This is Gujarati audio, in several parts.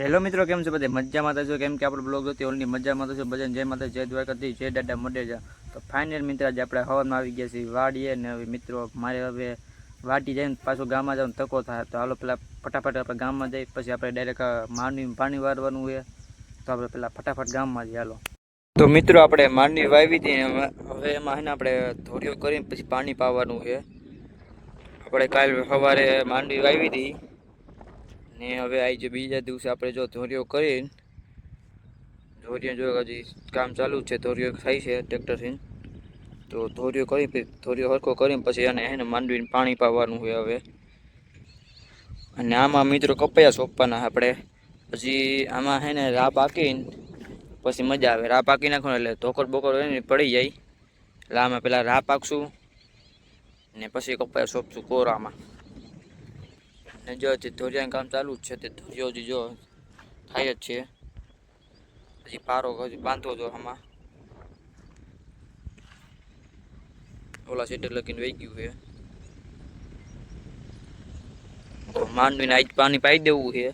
હેલો મિત્રો, કેમ છો બધા? મજામાં તો છો? કેમ કે આપણો બ્લોગ હતી ઓલની મજામાં તો છો? ભજન જય માતા જય દ્વારકાથી જય દાદા મડેજા તો ફાઇનલ મિત્ર, આજે આપણે હવામાં આવી ગયા છીએ વાડીએ ને હવે મિત્રો, મારે હવે વાડી જઈને પાછું ગામમાં જવાનું તકો થાય. તો હાલો પેલા ફટાફટ આપણે ગામમાં જઈ પછી આપણે ડાયરેક્ટ માંડવી પાણી વારવાનું છે. તો આપણે પેલા ફટાફટ ગામમાં જઈએ, હાલો. તો મિત્રો, આપણે માંડવી વાવી હતી હવે એમાં છે ને આપણે ધોરીઓ કરીને પછી પાણી પાવાનું છે. આપણે કાલ સવારે માંડવી વાવી હતી. ને હવે આવી જે બીજા દિવસે આપણે જો ધોરીઓ કરીને, ધોરીઓ જો હજી કામ ચાલુ છે, ધોરીઓ થાય છે ટ્રેક્ટરથી તો ધોરીઓ કરી ધોરીઓ હરખો કરીને પછી એને એને માંડવીને પાણી પાવાનું હોય હવે. અને આમાં મિત્રો કપૈયા સોંપવાના આપણે. પછી આમાં છે ને રા પાકીને પછી મજા આવે. રા પાકી નાખો એટલે ધોકર બોકર હોય ને પડી જાય. એટલે આમાં પહેલાં રા પાકશું ને પછી કપૈયા સોંપશું કોરામાં. ને જો ધોરિયાનું કામ ચાલુ જ છે તે ધોરિયો હજી જો થાય જ છે. હજી પારો હજી બાંધવો જો આમાં. ઓલા સીટર લગીને વહી ગયું છે. માંડવીને આજ પાણી પાઈ દેવું છે.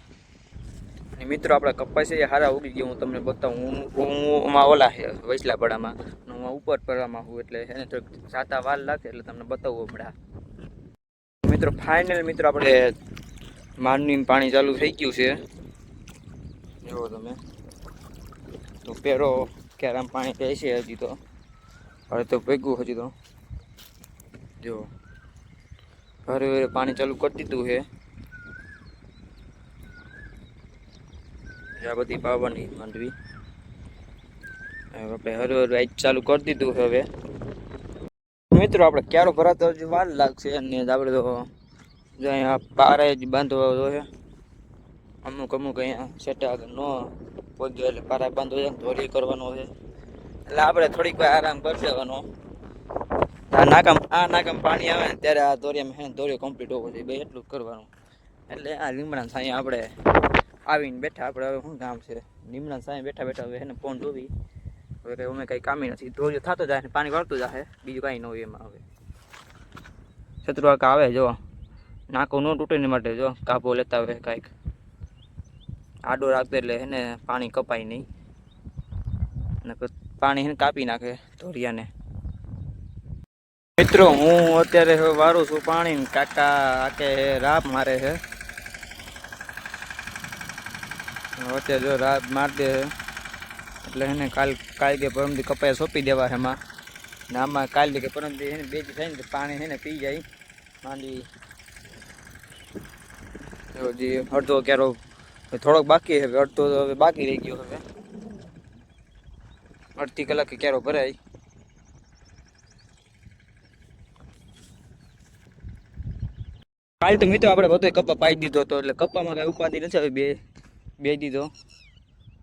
અને મિત્રો, આપણે કપાસ હારા ઉગી ગયા. હું તમને બતાવું, હું આમાં ઓલા છે વૈસલા પડામાં હું ઉપર પડવામાં હું, એટલે એને થોડીક સાતા વાલ લાગે, એટલે તમને બતાવું હમણાં. મિત્રો ફાઇનલ મિત્રો, આપણે માંડવી પાણી ચાલુ થઈ ગયું છે. જુઓ તમે. તો પેરો ક્યારે આમ પાણી રહે છે હજી તો. હવે તો ભેગું હજી તો. જો હરે હરે પાણી ચાલુ કરી દીધું છે. આ બધી પાવાની માંડવી. હવે આપણે હરે હરે આજ ચાલુ કરી દીધું છે હવે. મિત્રો આપણે ક્યારો ભરાતો હજી વાર લાગશે અને આપણે તો જો અહીંયા પારે જ બાંધવા જોઈએ અમુક અમુક અહીંયા સેટા આગળ ન પહોંચ્યો એટલે પારા બાંધવો છે ધોરી કરવાનો છે. એટલે આપણે થોડીક વાર આરામ કરી દેવાનો આ નાકામ આ નાકામ પાણી આવે ને ત્યારે આ દોરિયામાં હે ને દોરીઓ કમ્પ્લીટ હોવો જોઈએ. બે એટલું જ કરવાનું. એટલે આ લીમડા સાંઈ આપણે આવીને બેઠા. આપણે હવે શું કામ છે? લીમડા સાંઈ બેઠા બેઠા હવે એને ફોન જોવી હવે કંઈ અમે કંઈ કામી નથી. ધોરીઓ થતો જાય ને પાણી વળતું જાય. બીજું કાંઈ ન હોય એમાં હવે. શત્રુઆક આવે જો નાકો ન તૂટે ને માટે જો કાપો લેતા હોય કાંઈક. આડો રાખતો એટલે એને પાણી કપાય નહીં. અને પાણી એને કાપી નાખે ધોરિયાને. મિત્રો, હું અત્યારે વારું છું પાણી કાકા આકે રાપ મારે છે. અત્યારે જો રાપ માર દે એટલે એને કાલ કાલ કે પરમથી કપાયા સોંપી દેવા એમાં ને આમાં કાલ કે પરમથી એને બેજી થાય ને પાણી એને પી જાય. માંડી હજી અડધો ક્યારો થોડોક બાકી હવે અડધો તો હવે બાકી રહી ગયો હવે. અડધી કલાકે ક્યારો ભરાય. કાલ તો મિત્રો આપણે બધો કપ્પા પાઈ દીધો હતો, એટલે કપ્પામાં કઈ ઉપાધિ નથી હવે બે બે દીધો.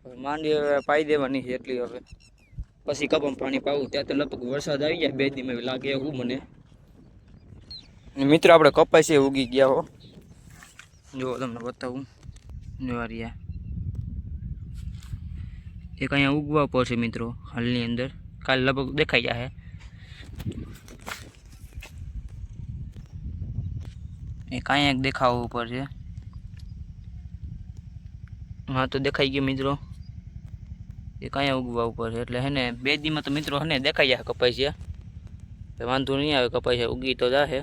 હવે માંડી હવે પાઈ દેવાની એટલી હવે. પછી કપામાં પાણી પાવું, ત્યાં તો લગભગ વરસાદ આવી જાય બે દી લાગે એવું મને. મિત્રો આપણે કપાઈ છે, ઉગી ગયા હો. જો તમને બતાવું નિવારિયા એક અહીંયા ઉગવા પડશે મિત્રો હાલની અંદર કાલ લગભગ દેખાઈ જશે એક અહીંયા એક દેખાવું ઉપર છે હા તો દેખાઈ ગયું મિત્રો એક અહીંયા ઉગવા ઉપર છે એટલે હે ને, બે દીમાં તો મિત્રો હે ને, દેખાઈ જાય કપાઈ છે। વાંધો નહીં આવે, કપાઈ છે ઉગી તો જાશે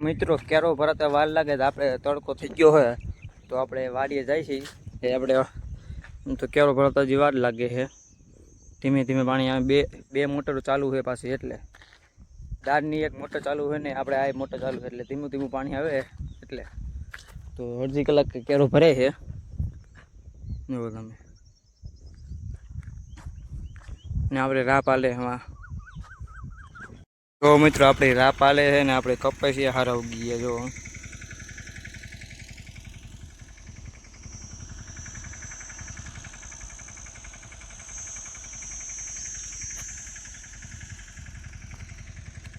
મિત્રો કેરો ભરાતા વાર લાગે તો આપણે તડકો થઈ ગયો હોય તો આપણે વાડીએ જાય છે એ આપણે આમ તો કેરો ભરાતા હજી વાર લાગે છે. ધીમે ધીમે પાણી આવે. બે બે મોટરો ચાલુ છે પાછી એટલે. દાળની એક મોટર ચાલુ હોય ને આપણે આ મોટર ચાલુ છે એટલે ધીમું ધીમું પાણી આવે એટલે. તો અડધી કલાક કેરો ભરે છે. જુઓ તમે. ને આપણે રાહ પાલે એમાં જો મિત્રો, આપણી રાહ પાલે છે ને આપણે કપાઈ હારા ઉગી ગયા, જો.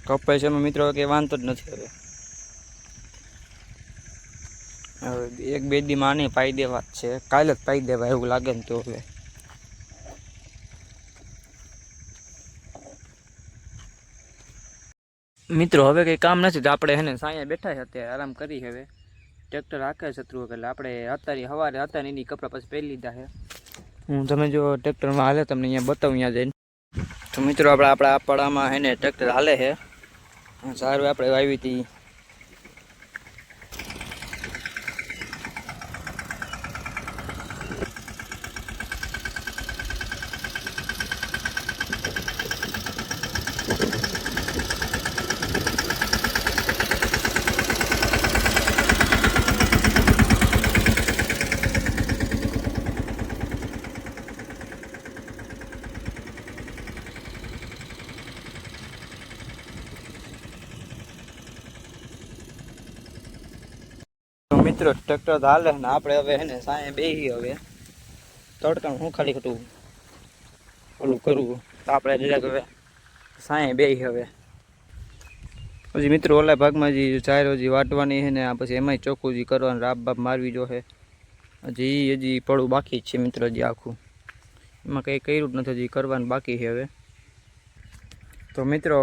કપાઈ છે એમાં મિત્રો કે વાંધો જ નથી હવે. હવે એક બે દી માની પાઈ દેવા જ છે. કાલે જ પાઈ દેવા એવું લાગે ને તો હવે. મિત્રો, હવે કંઈ કામ નથી તો આપણે હે ને સાંયા બેઠા છે અત્યારે, આરામ કરી હવે. ટ્રેક્ટર આખે શત્રુ એટલે આપણે અત્યારે સવારે હતા એની કપડાં પછી પહેરી લીધા છે. હું તમે જો ટ્રેક્ટરમાં હાલે, તમને અહીંયા બતાવું, અહીંયા જઈને. તો મિત્રો, આપણે આપણા આ પડામાં હે ને ટ્રેક્ટર હાલે છે. સારું, આપણે વાવી હતી. તો મિત્રો ટ્રેક્ટર તો હાલે ને આપણે હવે હે ને સાંજે બેસી હવે. તડકાનું હું ખાલી ખોટું ઓલું કરવું તો આપણે ડિરેક્ટ હવે સાંજે બેસી હવે. પછી મિત્રો, ઓલા ભાગમાં જે ચાર હજી વાટવાની છે ને પછી એમાંય ચોખ્ખું જે કરવાનું, રાબ બાપ મારવી જો છે હજી હજી પડવું બાકી જ છે મિત્રો, હજી આખું. એમાં કંઈ કર્યું જ નથી, હજી કરવાનું બાકી છે હવે. તો મિત્રો,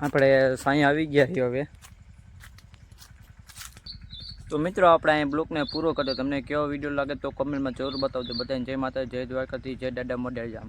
આપણે સાંજે આવી ગયા છીએ હવે. તો મિત્રો, આપણે અહીં બ્લોકને પૂરો કર્યો તમને કેવો વીડિયો લાગે તો કમેન્ટમાં જરૂર બતાવજો. બધાને જય માતા જય દ્વારકાથી જય દાદા મોડેલ જામ.